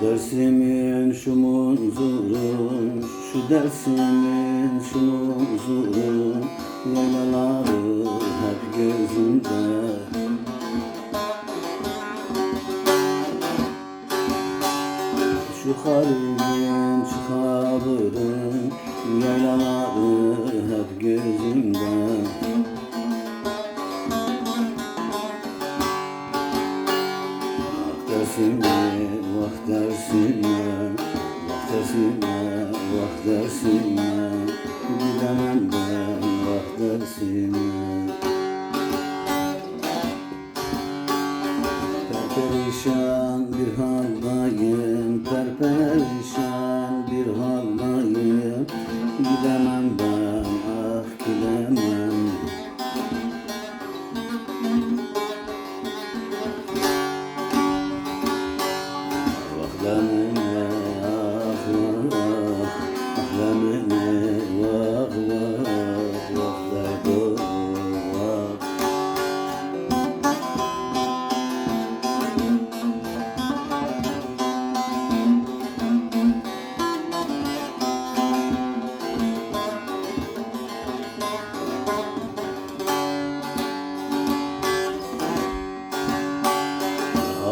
dersimin şu munzurun Şu dersimin şu munzurun Yaylaları hep gözümde. Şu kalbin şu kabırın hep gözümde. Vah dersine, vah dersine Gidemem ben vah dersine Perperişan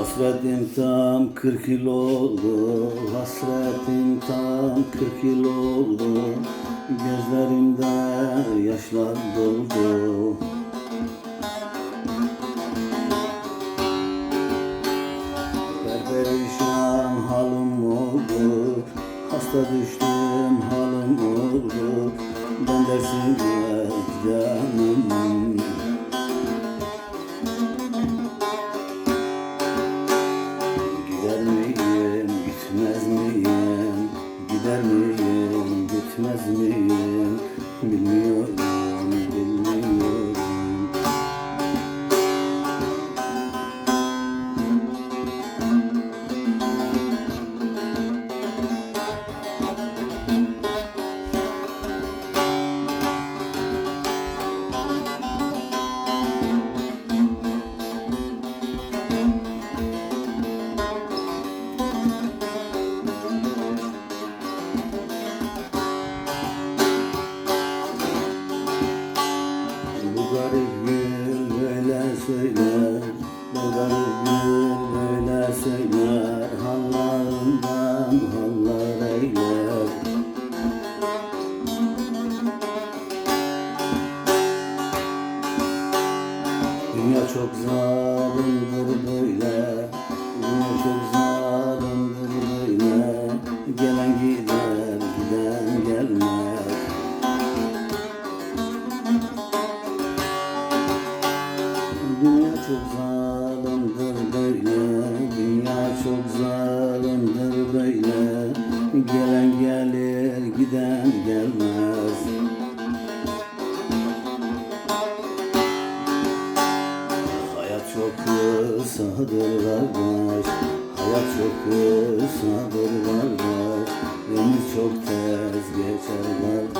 Hasretim tam 40 yıl oldu Hasretim tam 40 yıl oldu. Gözlerimde yaşlar doldu. Perperişan halim oldu Hasta düştüm halim oldu. Ben dersine gidemem garip gün söyler Hallarından hallar Dünya çok zalimdir çok kısa durlar var Beni çok tez geçerler.